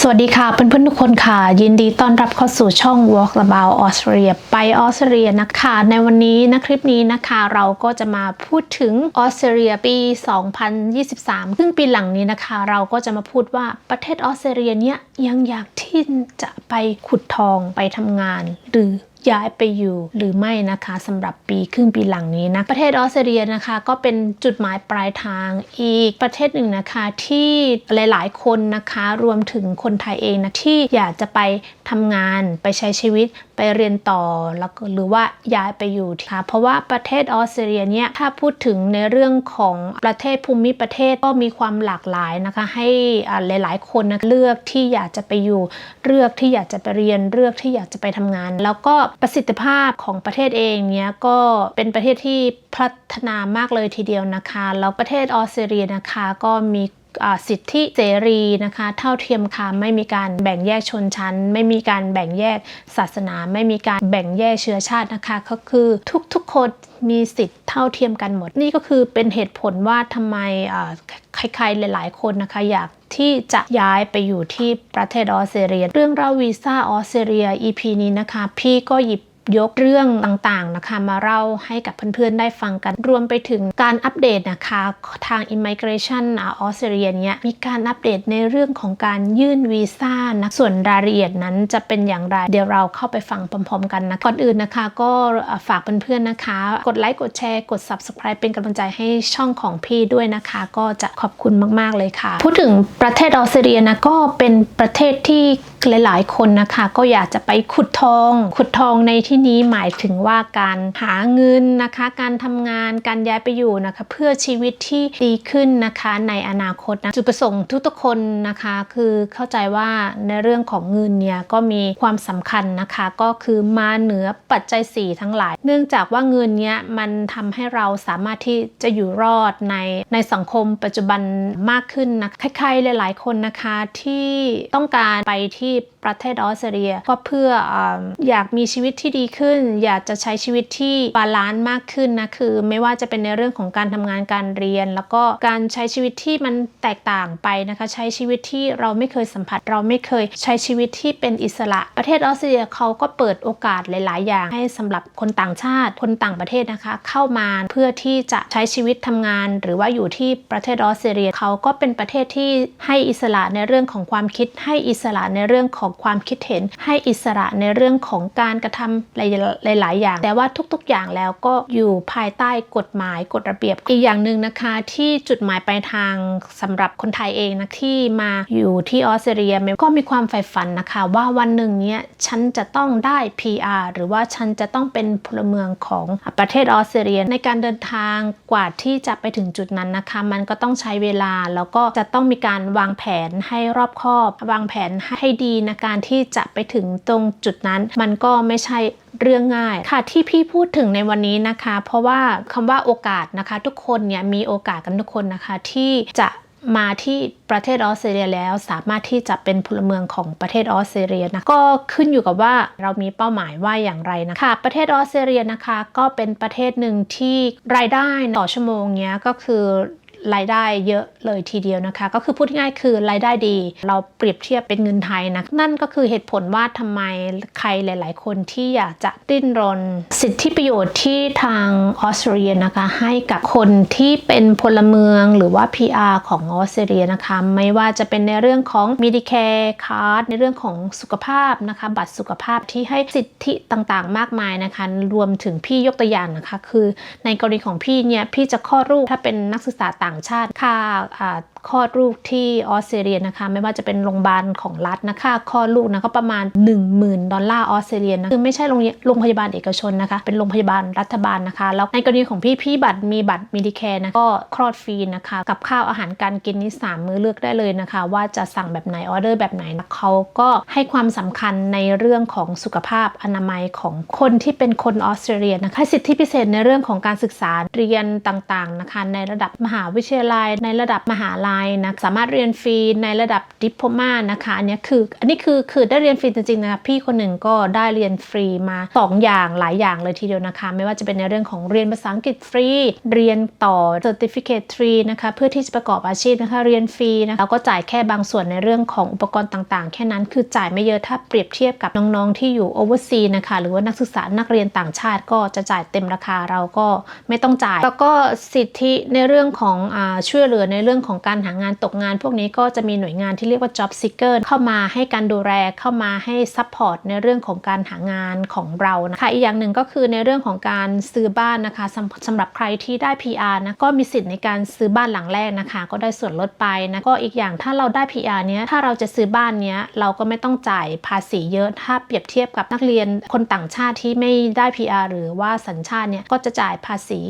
สวัสดีค่ะเพื่อนๆทุกคนค่ะ ยินดีต้อนรับเข้าสู่ช่อง Walk About Australia ไปออสเตรเลียนะคะ ในวันนี้นะคลิปนี้นะคะเราก็จะมาพูดถึงออสเตรเลียปี 2023 ซึ่งปีหลังนี้นะคะ เราก็จะมาพูดว่าประเทศออสเตรเลียเนี้ยยังอยากที่จะไปขุดทองไปทำงานหรือ ย้ายไปอยู่หรือไม่นะคะสำหรับปีครึ่งปีหลังนี้นะประเทศออสเตรเลียนะคะ ก็เป็นจุดหมายปลายทางอีกประเทศหนึ่งนะคะที่หลาย ๆ คนนะคะรวมถึงคนไทยเองนะที่อยากจะไปทำงานไปใช้ชีวิตไปเรียนต่อแล้วก็หรือว่าย้ายไปอยู่ค่ะเพราะว่าประเทศออสเตรเลียเนี่ยถ้าพูดถึงในเรื่องของประเทศภูมิประเทศก็มีความหลากหลายนะคะ ให้อ่าหลาย ๆ คนนะเลือกที่อยากจะไปอยู่ เลือกที่อยากจะไปเรียนเลือกที่อยากจะไปทำงาน แล้วก็ประสิทธิภาพของประเทศเองเนี่ยก็เป็นประเทศที่พัฒนามากเลยทีเดียวนะคะ แล้วประเทศออสเตรเลียนะคะก็มี สิทธิเสรีนะคะ เท่าเทียมค่ะไม่มีการแบ่งแยกชนชั้น ไม่มีการแบ่งแยกศาสนา ไม่มีการแบ่งแยกเชื้อชาตินะคะ ก็คือทุกๆคนมีสิทธิ์เท่าเทียมกันหมด นี่ก็คือเป็นเหตุผลว่าทำไมใครๆหลายๆคนนะคะอยากที่จะย้ายไปอยู่ที่ประเทศออสเตรเลีย เรื่องเล่าวีซ่าออสเตรเลีย EP นี้นะคะ พี่ก็หยิบ ยกเรื่องต่างๆนะคะ มาเล่าให้กับเพื่อนๆได้ฟังกัน รวมไปถึงการอัปเดตนะคะทาง Immigration ออสเตรเลียเนี้ยมีการอัปเดตในเรื่องของการยื่นวีซ่านะส่วนรายละเอียดนั้นจะเป็นอย่างไร เดี๋ยวเราเข้าไปฟังพร้อมๆกันนะก่อนอื่นนะคะ ก็ฝากเพื่อนๆนะคะ กดไลค์กดแชร์กด Subscribe เป็นกำลังใจให้ช่องของพี่ด้วยนะคะ ก็จะขอบคุณมากๆเลยค่ะ พูดถึงประเทศออสเตรเลียนะก็เป็นประเทศที่หลาย ๆ คนนะคะ ก็อยากจะไปขุดทอง ขุดทองในที่นี้หมายถึงว่าการหาเงินนะคะ การทำงานการย้ายไปอยู่นะคะ เพื่อชีวิตที่ดีขึ้นนะคะในอนาคตนะจุดประสงค์ทุกๆคนนะคะ คือเข้าใจว่าในเรื่องของเงินเนี่ยก็มีความสำคัญนะคะ ก็คือมาเหนือปัจจัย4ทั้งหลาย เนื่องจากว่าเงินเนี้ยมันทำให้เราสามารถที่จะอยู่รอดในในสังคมปัจจุบันมากขึ้นนะใครๆหลาย ๆ คนนะคะที่ต้องการไปที่ประเทศออสเตรเลีย ก็เพื่อออยากมีชีวิตที่ดีขึ้น อยากจะใช้ชีวิตที่บาลานซ์มากขึ้นนะคือ ไม่ว่าจะเป็นในเรื่องของการทำงานการเรียน แล้วก็การใช้ชีวิตที่มันแตกต่างไปนะคะใช้ชีวิตที่เราไม่เคยสัมผัส เราไม่เคยใช้ชีวิตที่เป็นอิสระ ประเทศออสเตรเลียเขาก็เปิดโอกาสหลาย ๆ อย่าง ให้สำหรับคนต่างชาติ คนต่างประเทศนะคะ เข้ามาเพื่อที่จะใช้ชีวิตทำงาน หรือว่าอยู่ที่ประเทศออสเตรเลียเขาก็เป็นประเทศที่ให้อิสระในเรื่องของความคิดให้อิสระในเรื่องื่องของความคิดเห็น ให้อิสระในเรื่องของการกระทำหลาย ๆ อย่าง แต่ว่าทุกๆ อย่างแล้วก็อยู่ภายใต้กฎหมายกฎระเบียบ อีกอย่างหนึ่งนะคะที่จุดหมายปลายทางสำหรับคนไทยเองนะที่มาอยู่ที่ออสเตรเลียก็มีความใฝ่ฝันนะคะ ว่าวันหนึ่งเนี้ยฉันจะต้องได้ PR หรือว่าฉันจะต้องเป็นพลเมืองของประเทศออสเตรเลียในการเดินทางกว่าที่จะไปถึงจุดนั้นนะคะ มันก็ต้องใช้เวลาแล้วก็จะต้องมีการวางแผนให้รอบคอบ วางแผนให้ดีในการที่จะไปถึงตรงจุดนั้น มันก็ไม่ใช่เรื่องง่ายค่ะที่พี่พูดถึงในวันนี้นะคะ เพราะว่าคำว่าโอกาสนะคะ ทุกคนเนี่ยมีโอกาสกันทุกคนนะคะที่จะมาที่ประเทศออสเตรเลียแล้วสามารถที่จะเป็นพลเมืองของประเทศออสเตรเลียนะก็ขึ้นอยู่กับว่าเรามีเป้าหมายว่าอย่างไรนะคะประเทศออสเตรเลียนะคะ ก็เป็นประเทศหนึ่งที่รายได้ต่อชั่วโมงเนี้ยก็คือ รายได้เยอะเลยทีเดียวนะคะ ก็คือพูดง่ายคือรายได้ดี เราเปรียบเทียบเป็นเงินไทยนะนั่นก็คือเหตุผลว่าทำไมใครหลาย ๆ คนที่อยากจะดิ้นรน สิทธิประโยชน์ที่ทางออสเตรเลียนะคะ ให้กับคนที่เป็นพลเมืองหรือว่า PR ของออสเตรเลียนะคะ ไม่ว่าจะเป็นในเรื่องของ Medicare Card ในเรื่องของสุขภาพนะคะ บัตรสุขภาพที่ให้สิทธิต่างๆ มากมายนะคะ รวมถึงพี่ยกตัวอย่างนะคะ คือในกรณีของพี่เนี่ยพี่จะคลอดลูกถ้าเป็นนักศึกษาต่าง่างชาติค่า คลอดลูกที่ออสเตรเลียนะคะ ไม่ว่าจะเป็นโรงพยาบาลของรัฐนะคะคลอดลูกนะก็ประมาณ 10,000 ดอลลาร์ออสเตรเลียนะคือไม่ใช่โรงพยาบาลเอกชนนะคะ เป็นโรงพยาบาลรัฐบาลนะคะ แล้วในกรณีของพี่พี่บัตรมีบัตรมิดิแคร์นะก็คลอดฟรีนะคะ กับข้าวอาหารการกินนี่สามมื้อเลือกได้เลยนะคะ ว่าจะสั่งแบบไหนออเดอร์แบบไหนนะเขาก็ให้ความสำคัญในเรื่องของสุขภาพอนามัยของคนที่เป็นคนออสเตรเลียนะคะสิทธิพิเศษในเรื่องของการศึกษาเรียนต่างๆนะคะ ในระดับมหาวิทยาลัย ในระดับมหาลัน์นะสามารถเรียนฟรีในระดับดิปโ o มานะคะอันนี้คืออันนี้คือคือได้เรียนฟรีจริงๆนะคะพี่คนหนึ่งก็ได้เรียนฟรีมา 2 อย่างหลายอย่างเลยทีเดียวนะคะ ไม่ว่าจะเป็นในเรื่องของเรียนภาษาอังกฤษฟรี เรียนต่อ Certificate ฟรีนะคะเพื่อที่จะประกอบอาชีพนะคะเรียนฟรีนะคะแล้วก็จ่ายแค่บางส่วนในเรื่องของอุปกรณ์ต่างๆ แค่นั้นคือจ่ายไม่เยอะถ้าเปรียบเทียบกับน้องๆที่อยู่ overseas นะคะหรือว่านักศึกษานักเรียนต่างชาติก็จะจ่ายเต็มราคาเราก็ไม่ต้องจ่าย แล้วก็สิทธิในเรื่องของอช่วยเหลือในเรื่องของการหางานตกงาน พวกนี้ก็จะมีหน่วยงานที่เรียกว่า job seeker เข้ามาให้การดูแลเข้ามาให้ support ในเรื่องของการหางานของเรานะคะอีกอย่างหนึ่งก็คือในเรื่องของการซื้อบ้านนะคะสำสำหรับใครที่ได้ PR นะก็มีสิทธิ์ในการซื้อบ้านหลังแรกนะคะ ก็ได้ส่วนลดไปนะก็อีกอย่างถ้าเราได้ PR เนี้ยถ้าเราจะซื้อบ้านเนี้ยเราก็ไม่ต้องจ่ายภาษีเยอะถ้าเปรียบเทียบกับนักเรียนคนต่างชาติที่ไม่ได้ PR หรือว่าสัญชาติเนี่ยก็จะจ่ายภาษี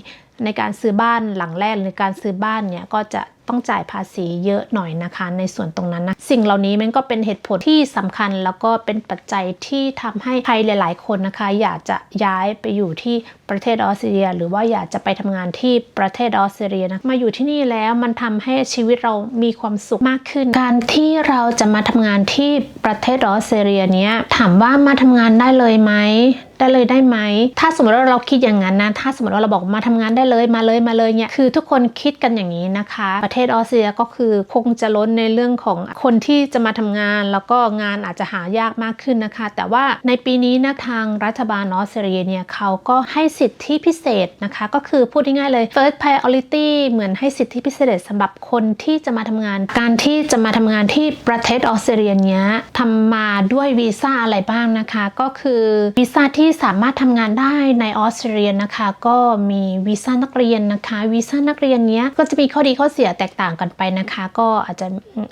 ในการซื้อบ้านหลังแรกหรือการซื้อบ้านเนี่ยก็จะ ต้องจ่ายภาษีเยอะหน่อยนะคะ ในส่วนตรงนั้นนะสิ่งเหล่านี้มันก็เป็นเหตุผลที่สำคัญ แล้วก็เป็นปัจจัยที่ทำให้ใครหลาย ๆ คนนะคะ อยากจะย้ายไปอยู่ที่ประเทศออสเตรเลีย หรือว่าอยากจะไปทำงานที่ประเทศออสเตรเลียนะมาอยู่ที่นี่แล้วมันทำให้ชีวิตเรามีความสุขมากขึ้น การที่เราจะมาทำงานที่ประเทศออสเตรเลียเนี้ยถามว่ามาทำงานได้เลยไหมได้เลยได้ไหม ถ้าสมมติว่าเราคิดอย่างนั้นนะ ถ้าสมมติว่าเราบอกมาทำงานได้เลยมาเลยมาเลยเนี่ย คือทุกคนคิดกันอย่างนี้นะคะ ประเททศออสเตรเลียก็คือคงจะล้นในเรื่องของคนที่จะมาทำงาน แล้วก็งานอาจจะหายากมากขึ้นนะคะ แต่ว่าในปีนี้นะทางรัฐบาลออสเตรเลียเนี่ยเขาก็ให้สิทธิพิเศษนะคะ ก็คือพูดง่ายๆเลย first priority เหมือนให้สิทธิพิเศษสำหรับคนที่จะมาทำงาน การที่จะมาทำงานที่ประเทศออสเตรเลียเนี้ยทำมาด้วยวีซ่าอะไรบ้างนะคะ ก็คือวีซ่าที่สามารถทำงานได้ในออสเตรเลียนะคะ ก็มีวีซ่านักเรียนนะคะวีซ่านักเรียนเนี้ยก็จะมีข้อดีข้อเสียแตกต่างกันไปนะคะ ก็อาจจะ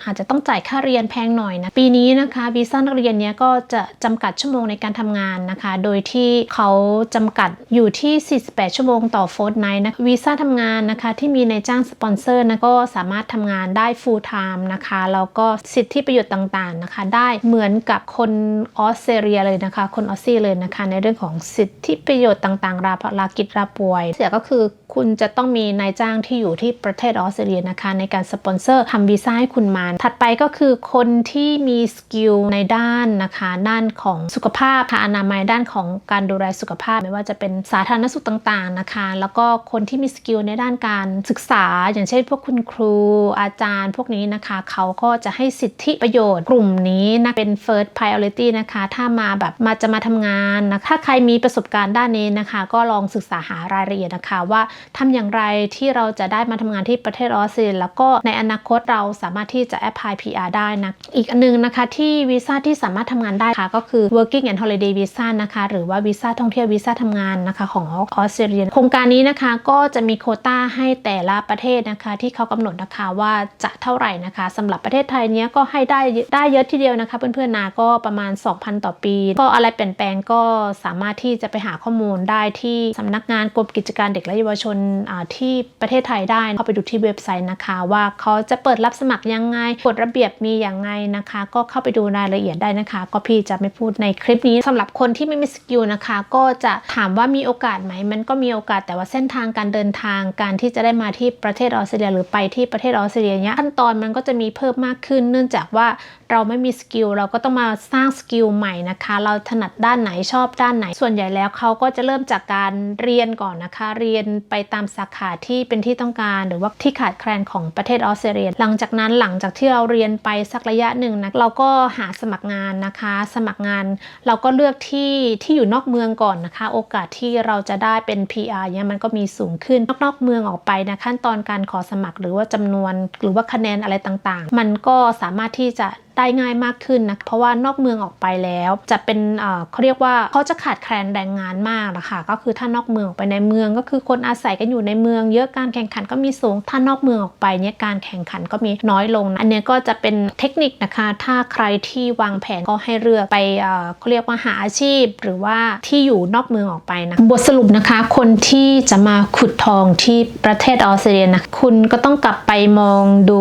อาจจะต้องจ่ายค่าเรียนแพงหน่อยนะปีนี้นะคะวีซ่านักเรียนเนี้ยก็จะจำกัดชั่วโมงในการทำงานนะคะ โดยที่เขาจำกัดอยู่ที่ 48 ชั่วโมงต่อโฟร์ไนท์นะวีซ่าทำงานนะคะที่มีในจ้างสปอนเซอร์นะก็สามารถทำงานได้ full time นะคะแล้วก็สิทธิประโยชน์ต่างๆนะคะ ได้เหมือนกับคนออสเตรเลียเลยนะคะ คนออสซี่เลยนะคะ ในเรื่องของสิทธิประโยชน์ต่างๆ ราภลากิจราป่วย เสียก็คือคุณจะต้องมีนายจ้างที่อยู่ที่ประเทศออสเตรเลียนะคะในการสปอนเซอร์ทำวีซ่าให้คุณมาถัดไปก็คือคนที่มีสกิลในด้านนะคะด้านของสุขภาพค่ะอนามัยด้านของการดูแลสุขภาพ ไม่ว่าจะเป็นสาธารณสุขต่างๆนะคะ แล้วก็คนที่มีสกิลในด้านการศึกษา อย่างเช่นพวกคุณครูอาจารย์ พวกนี้นะคะเขาก็จะให้สิทธิประโยชน์กลุ่มนี้นะเป็น first priority นะคะ ถ้ามาแบบมาจะมาทำงานนะถ้าใครมีประสบการณ์ด้านนี้นะคะ ก็ลองศึกษาหารายละเอียดนะคะว่าทำอย่างไรที่เราจะได้มาทำงานที่ประเทศออสเตรเลียแล้วก็ในอนาคตเราสามารถที่จะ apply PR ได้นะ อีกอันนึงนะคะที่วีซ่าที่สามารถทำงานได้ค่ะก็คือ working and holiday visa นะคะ หรือว่าวีซ่าท่องเที่ยววีซ่าทำงานนะคะของออสเตรเลียโครงการนี้นะคะก็จะมีโคต้าให้แต่ละประเทศนะคะ ที่เขากำหนดนะคะว่าจะเท่าไหร่นะคะสำหรับประเทศไทยเนี้ยก็ให้ได้ได้เยอะทีเดียวนะคะ เพื่อนๆนาก็ประมาณ 2,000 ต่อปี ก็อะไรเปลี่ยนแปลงก็สามารถที่จะไปหาข้อมูลได้ที่สำนักงานกรมกิจการเด็กและเยาวชนอ่าที่ประเทศไทยได้เข้าไปดูที่เว็บไซต์นะคะ ว่าเขาจะเปิดรับสมัครยังไงกฎระเบียบมีอย่างไงนะคะ ก็เข้าไปดูรายละเอียดได้นะคะ ก็พี่จะไม่พูดในคลิปนี้สำหรับคนที่ไม่มีสกิลนะคะ ก็จะถามว่ามีโอกาสไหมมันก็มีโอกาสแต่ว่าเส้นทางการเดินทางการที่จะได้มาที่ประเทศออสเตรเลีย หรือไปที่ประเทศออสเตรเลียเนี้ยขั้นตอนมันก็จะมีเพิ่มมากขึ้น เนื่องจากว่า เราไม่มีสกิลเราก็ต้องมาสร้างสกิลใหม่นะคะ เราถนัดด้านไหนชอบด้านไหน ส่วนใหญ่แล้วเขาก็จะเริ่มจากการเรียนก่อนนะคะ เรียนไปตามสาขาที่เป็นที่ต้องการ หรือว่าที่ขาดแคลนของประเทศออสเตรเลีย หลังจากนั้นหลังจากที่เราเรียนไปสักระยะหนึ่งนะเราก็หาสมัครงานนะคะ สมัครงานเราก็เลือกที่ที่อยู่นอกเมืองก่อนนะคะ โอกาสที่เราจะได้เป็น PR เนี่ยมันก็มีสูงขึ้นนอกนอกเมืองออกไปนะขั้นตอนการขอสมัครหรือว่าจำนวน หรือว่าคะแนนอะไรต่างๆ มันก็สามารถที่จะ ได้ง่ายมากขึ้นนะเพราะว่านอกเมืองออกไปแล้ว จะเป็นเขาเรียกว่าเขาจะขาดแคลนแรงงานมากนะคะก็คือถ้านอกเมืองออกไปในเมือง ก็คือคนอาศัยกันอยู่ในเมือง เยอะการแข่งขันก็มีสูง ถ้านอกเมืองออกไปเนี่ยการแข่งขันก็มีน้อยลงนะอันนี้ก็จะเป็นเทคนิคนะคะ ถ้าใครที่วางแผนก็ให้เลือกไปเขาเรียกว่าหาอาชีพ หรือว่าที่อยู่นอกเมืองออกไปนะบทสรุปนะคะ คนที่จะมาขุดทองที่ประเทศออสเตรเลียนะคุณก็ต้องกลับไปมองดู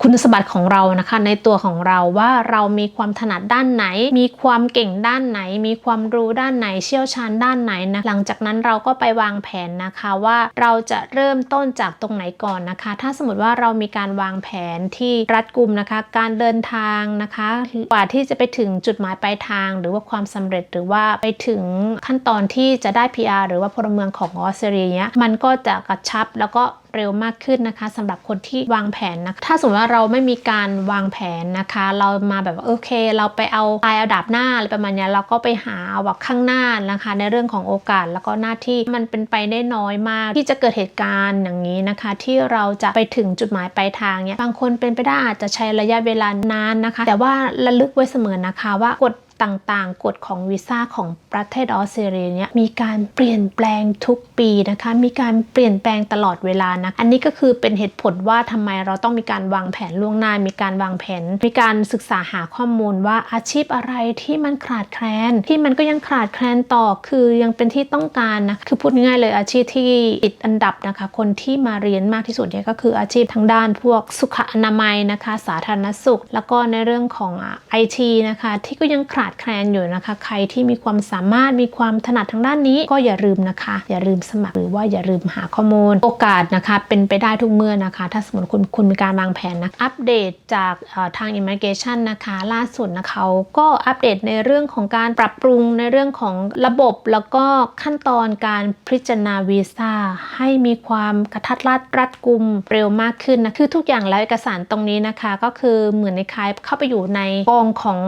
คุณสมบัติของเรานะคะ ในตัวของเราว่าเรามีความถนัดด้านไหน มีความเก่งด้านไหน มีความรู้ด้านไหนเชี่ยวชาญด้านไหนนะหลังจากนั้นเราก็ไปวางแผนนะคะว่าเราจะเริ่มต้นจากตรงไหนก่อนนะคะ ถ้าสมมติว่าเรามีการวางแผนที่รัดกุมนะคะ การเดินทางนะคะกว่าที่จะไปถึงจุดหมายปลายทาง หรือว่าความสำเร็จหรือว่าไปถึงขั้นตอนที่จะได้ PR หรือว่าพลเมืองของออสเตรเลียเนี้ยมันก็จะกระชับแล้วก็เร็วมากขึ้นนะคะสำหรับคนที่วางแผนนะถ้าสมมติว่าเราไม่มีการวางแผนนะคะ เรามาแบบโอเค เราไปเอาปลายเอาดับหน้าอะไรประมาณเนี้ยเราก็ไปหาเอาแบบข้างหน้านะคะ ในเรื่องของโอกาสแล้วก็หน้าที่มันเป็นไปได้น้อยมาก ที่จะเกิดเหตุการณ์อย่างนี้นะคะ ที่เราจะไปถึงจุดหมายปลายทางเนี้ยบางคนเป็นไปได้อาจจะใช้ระยะเวลานานนะคะ แต่ว่าระลึกไว้เสมอนะคะว่ากฎ ต่างๆ กฎของวีซ่าของประเทศออสเตรเลียเนี่ยมีการเปลี่ยนแปลงทุกปีนะคะ มีการเปลี่ยนแปลงตลอดเวลานะ อันนี้ก็คือเป็นเหตุผลว่าทำไมเราต้องมีการวางแผนล่วงหน้า มีการวางแผน มีการศึกษาหาข้อมูลว่าอาชีพอะไรที่มันขาดแคลน ที่มันก็ยังขาดแคลนต่อ คือยังเป็นที่ต้องการนะ คือพูดง่ายๆเลยอาชีพที่ติดอันดับนะคะ คนที่มาเรียนมากที่สุดเนี่ยก็คืออาชีพทางด้านพวกสุขอนามัยนะคะ สาธารณสุข แล้วก็ในเรื่องของไอทีนะคะ ที่ก็ยังขาดแคลนอยู่นะคะ ใครที่มีความสามารถมีความถนัดทางด้านนี้ก็อย่าลืมนะคะ อย่าลืมสมัครหรือว่าอย่าลืมหาข้อมูล โอกาสนะคะเป็นไปได้ทุกเมื่อนะคะ ถ้าสมมติคุณคุณมีการวางแผนนะอัปเดตจากทาง Immigration นะคะ ล่าสุดนะเขาก็อัปเดตในเรื่องของการปรับปรุงในเรื่องของระบบแล้วก็ขั้นตอนการพิจารณาวีซ่าให้มีความกระทัดรัดรัดกุมเร็วมากขึ้นนะคือทุกอย่างแล้วเอกสารตรงนี้นะคะ ก็คือเหมือนในคล้ายเข้าไปอยู่ในกองของ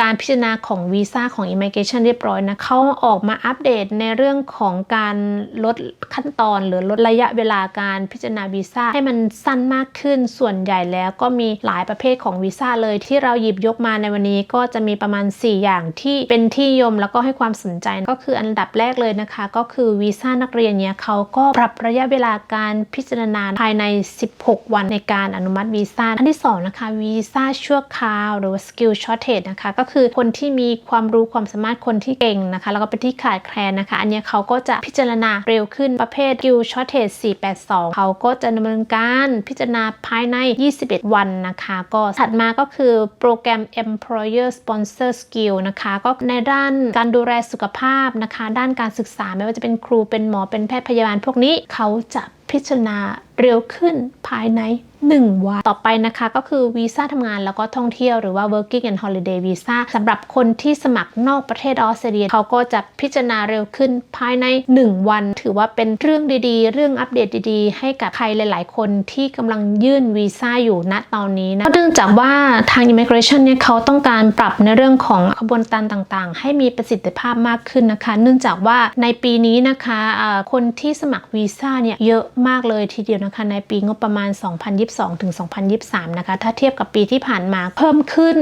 การพิจารณาของวีซ่าของ Immigration เรียบร้อยนะเขาออกมาอัปเดตในเรื่องของการลดขั้นตอนหรือลดระยะเวลาการพิจารณาวีซ่าให้มันสั้นมากขึ้นส่วนใหญ่แล้วก็มีหลายประเภทของวีซ่าเลยที่เราหยิบยกมาในวันนี้ก็จะมีประมาณ 4 อย่างที่เป็นที่ยมแล้วก็ให้ความสนใจก็คืออันดับแรกเลยนะคะ ก็คือวีซ่านักเรียนเนี่ยเขาก็ปรับระยะเวลาการพิจารณาภายใน 16 วันในการอนุมัติวีซ่าอันที่สองนะคะวีซ่าชั่วคราวหรือว่า skill shortage นะคะก็คือคนที่มีความรู้ความสามารถคนที่เก่งนะคะ แล้วก็เป็นที่ขาดแคลนนะคะ อันนี้เขาก็จะพิจารณาเร็วขึ้นประเภท skill shortage 482 เขาก็จะดำเนินการพิจารณาภายใน 21 วันนะคะ ก็ถัดมาก็คือโปรแกรม employer sponsor skill นะคะ ก็ในด้านการดูแลสุขภาพนะคะ ด้านการศึกษาไม่ว่าจะเป็นครูเป็นหมอเป็นแพทย์พยาบาลพวกนี้เขาจะพิจารณาเร็วขึ้นภายใน 1 วัน ต่อไปนะคะก็คือวีซ่าทำงานแล้วก็ท่องเที่ยวหรือว่า working and holiday visa สำหรับคนที่สมัครนอกประเทศออสเตรเลียเขาก็จะพิจารณาเร็วขึ้นภายใน 1 วัน ถือว่าเป็นเรื่องดีๆ เรื่องอัปเดตดีๆ ให้กับใครหลายๆ คนที่กำลังยื่นวีซ่าอยู่ณตอนนี้นะเนื่องจากว่าทาง immigration เนี่ยเขาต้องการปรับในเรื่องของขบวนการต่างๆ ให้มีประสิทธิภาพมากขึ้นนะคะ เนื่องจากว่าในปีนี้นะคะคนที่สมัครวีซ่าเนี่ยเยอะมากเลยทีเดียวนะคะในปีงบประมาณ 2022ถึง2023 นะคะ ถ้าเทียบกับปีที่ผ่านมาเพิ่มขึ้น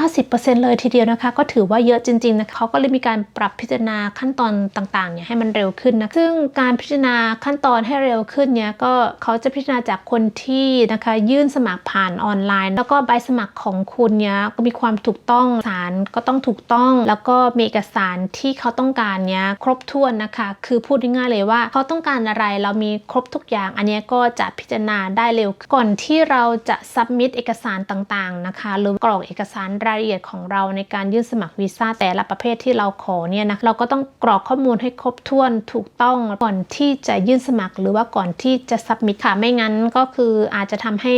190%เลยทีเดียวนะคะ ก็ถือว่าเยอะจริงๆนะคะเขาก็เลยมีการปรับพิจารณาขั้นตอนต่างๆเนี่ยให้มันเร็วขึ้นนะซึ่งการพิจารณาขั้นตอนให้เร็วขึ้นเนี่ยก็เขาจะพิจารณาจากคนที่นะคะยื่นสมัครผ่านออนไลน์ แล้วก็ใบสมัครของคุณเนี่ยก็มีความถูกต้องสารก็ต้องถูกต้อง แล้วก็มีเอกสารที่เขาต้องการเนี่ยครบถ้วนนะคะ คือพูดง่ายๆเลยว่าเขาต้องการอะไรเรามีครบทุกอย่าง อันนี้ก็จะพิจารณาได้เร็ว ก่อนที่เราจะซับมิดเอกสารต่างๆนะคะหรือกรอกเอกสารรายละเอียดของเราในการยื่นสมัครวีซ่าแต่ละประเภทที่เราขอเนี่ยนะเราก็ต้องกรอกข้อมูลให้ครบถ้วนถูกต้องก่อนที่จะยื่นสมัคร หรือว่าก่อนที่จะซับมิดค่ะไม่งั้นก็คืออาจจะทำให้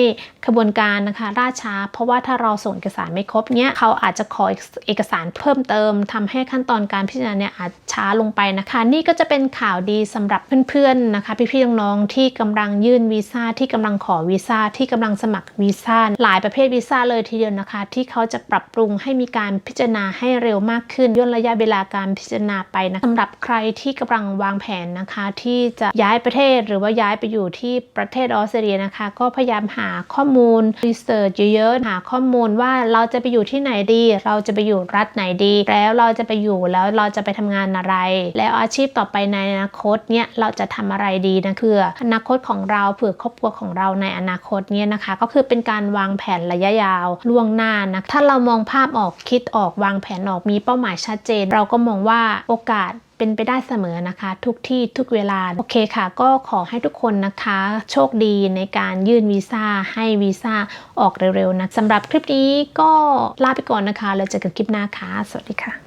ขบวนการนะคะล่าช้า เพราะว่าถ้าเราส่งเอกสารไม่ครบเนี้ยเขาอาจจะขอเอกสารเพิ่มเติมทำให้ขั้นตอนการพิจารณาเนี่ยอาจช้าลงไปนะคะ นี่ก็จะเป็นข่าวดีสำหรับเพื่อนๆนะคะ พี่ๆน้องๆที่กำลังยื่นวีซ่าที่กำลังขอวีซ่าที่กำลังสมัครวีซ่าหลายประเภทวีซ่าเลยทีเดียวนะคะ ที่เขาจะปรับปรุงให้มีการพิจารณาให้เร็วมากขึ้นย่นระยะเวลาการพิจารณาไปนะสำหรับใครที่กำลังวางแผนนะคะ ที่จะย้ายประเทศหรือว่าย้ายไปอยู่ที่ประเทศออสเตรเลียนะคะ ก็พยายามหาข้อมูลรีเสิร์ชเยอะๆหาข้อมูลว่าเราจะไปอยู่ที่ไหนดี เราจะไปอยู่รัฐไหนดี แล้วเราจะไปอยู่แล้วเราจะไปทำงานอะไร แล้วอาชีพต่อไปในอนาคตเนี่ยเราจะทำอะไรดีนะคืออนาคตของเราเผื่อครอบครัวของเราในอนาคตเนี่ยนะคะ ก็คือเป็นการวางแผนระยะยาวล่วงหน้านะถ้าเรามองภาพออกคิดออกวางแผนออกมีเป้าหมายชัดเจน เราก็มองว่าโอกาสเป็นไปได้เสมอนะคะ ทุกที่ทุกเวลา โอเคค่ะ ก็ขอให้ทุกคนนะคะ โชคดีในการยื่นวีซ่า ให้วีซ่าออกเร็วๆนะสำหรับคลิปนี้ก็ลาไปก่อนนะคะ แล้วเจอกันคลิปหน้าค่ะ สวัสดีค่ะ